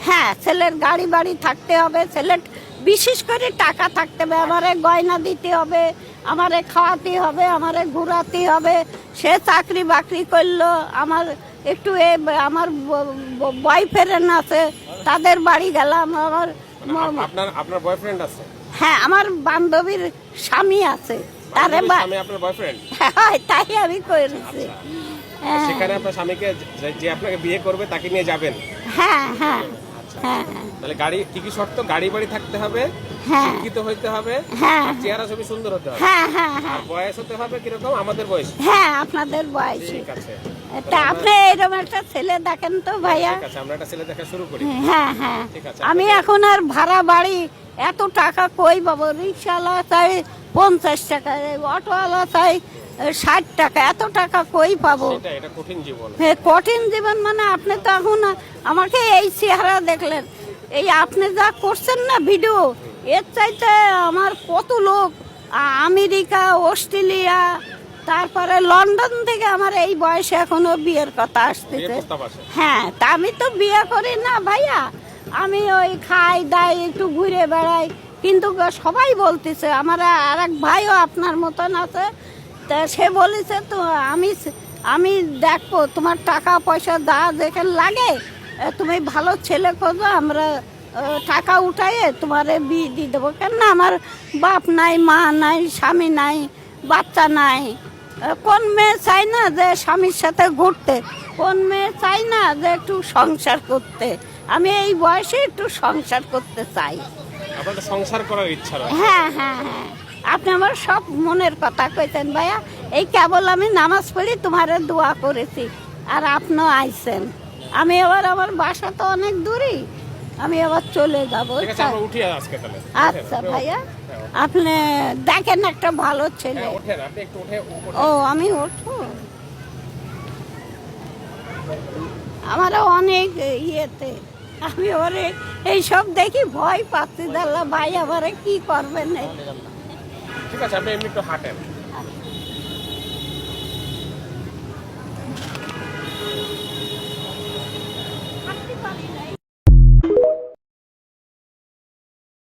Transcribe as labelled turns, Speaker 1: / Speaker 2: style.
Speaker 1: হ্যাঁ ছেলের গাড়ি বাড়ি থাকতে হবে ছেলের বিশেষ করে টাকা থাকতে হবে আমারে গয়না দিতে হবে আমারে খাওয়াতে হবে আমারে ঘুরাতে হবে। সে চাকরি বাকরি করল আমার একটু এ আমার বয়ফ্রেন্ড আছে তাদের বাড়ি গেলাম আমার
Speaker 2: আপনার আপনার বয়ফ্রেন্ড আছে?
Speaker 1: হ্যাঁ আমার বান্ধবীর স্বামী আছে তারে
Speaker 2: আপনার
Speaker 1: বা-
Speaker 2: স্বামী আপনার বয়ফ্রেন্ড
Speaker 1: হয়, তাই আমি করেছি। হ্যাঁ
Speaker 2: সেখানে আপনার স্বামীকে যে- আপনাকে বিয়ে করবে তাকে নিয়ে যাবেন?
Speaker 1: হ্যাঁ হ্যাঁ।
Speaker 2: আচ্ছা।
Speaker 1: হ্যাঁ।
Speaker 2: তাহলে গাড়ি কি কি শর্ত? গাড়ি বাড়ি থাকতে হবে
Speaker 1: হ্যাঁ।
Speaker 2: শিক্ষিত হইতে হবে
Speaker 1: হ্যাঁ।
Speaker 2: চেহারা ছবি সুন্দর হতে হবে।
Speaker 1: হ্যাঁ হ্যাঁ হ্যাঁ।
Speaker 2: আর বয়স হতে হবে কীরকম? আমাদের বয়স।
Speaker 1: হ্যাঁ আপনাদের বয়সী।
Speaker 2: ঠিক আছে।
Speaker 1: তা আপনি এরকম একটা ছেলে দেখেন তো ভাইয়া।
Speaker 2: ঠিক আছে আমরা একটা ছেলে দেখা শুরু করি।
Speaker 1: হ্যাঁ হ্যাঁ।
Speaker 2: ঠিক আছে,
Speaker 1: আমি এখন আর ভাড়া বাড়ি এত টাকা কই পাবো? রিক্সাওয়ালা চাই পঞ্চাশ টাকা অটোওয়ালা চাই ষাট টাকা এত টাকা কই পাবো?
Speaker 2: কঠিন জীবন।
Speaker 1: হে, কঠিন জীবন মানে আপনি তো এখন আমাকে এই চেহারা দেখলেন। এই আপনি যা করছেন না ভিডিও এর চাইতে আমার কত লোক আমেরিকা অস্ট্রেলিয়া তারপরে লন্ডন থেকে আমার এই বয়সে এখনও বিয়ের কথা আসতেছে। হ্যাঁ তা আমি তো বিয়ে করি না ভাইয়া। আমি ওই খাই দাই একটু ঘুরে বেড়াই। কিন্তু সবাই বলতেছে আমার আর এক ভাইও আপনার মতন আছে। তা সে বলেছে তো আমি আমি দেখব তোমার টাকা পয়সা যা যেখানে লাগে তুমি ভালো ছেলে খোঁজো আমরা টাকা উঠাইয়ে তোমার বিয়ে দিয়ে দেবো। কেন আমার বাপ নাই মা নাই স্বামী নাই বাচ্চা নাই। কোন মেয়ে চাই না যে স্বামীর সাথে ঘুরতে? কোন মেয়ে চাই না যে একটু সংসার করতে? আমি এই বয়সে একটু সংসার করতে চাই।
Speaker 2: সংসার করার ইচ্ছা
Speaker 1: হ্যাঁ হ্যাঁ হ্যাঁ। আপনি আমার সব মনের কথা কইতেন ভাইয়া। এই কেবল আমি নামাজ পড়ি তোমারে দোয়া করেছি। আর আপনিও আইছেন। আমি এবার আমার বাসা তো অনেক দূরই। আমি আবার চলে যাব
Speaker 2: আমরা
Speaker 1: আচ্ছা ভাইয়া আপনি দেখেন একটা ভালো ছেলে।
Speaker 2: হ্যাঁ
Speaker 1: ও আমি উঠবো। আমারও অনেক ইয়েতে আমি ওরে এইসব দেখি ভয় পাচ্ছি দাল্লা ভাই আবার কি করবেন?
Speaker 2: ঠিক আছে আপনি এমনি একটু হাঁটেন।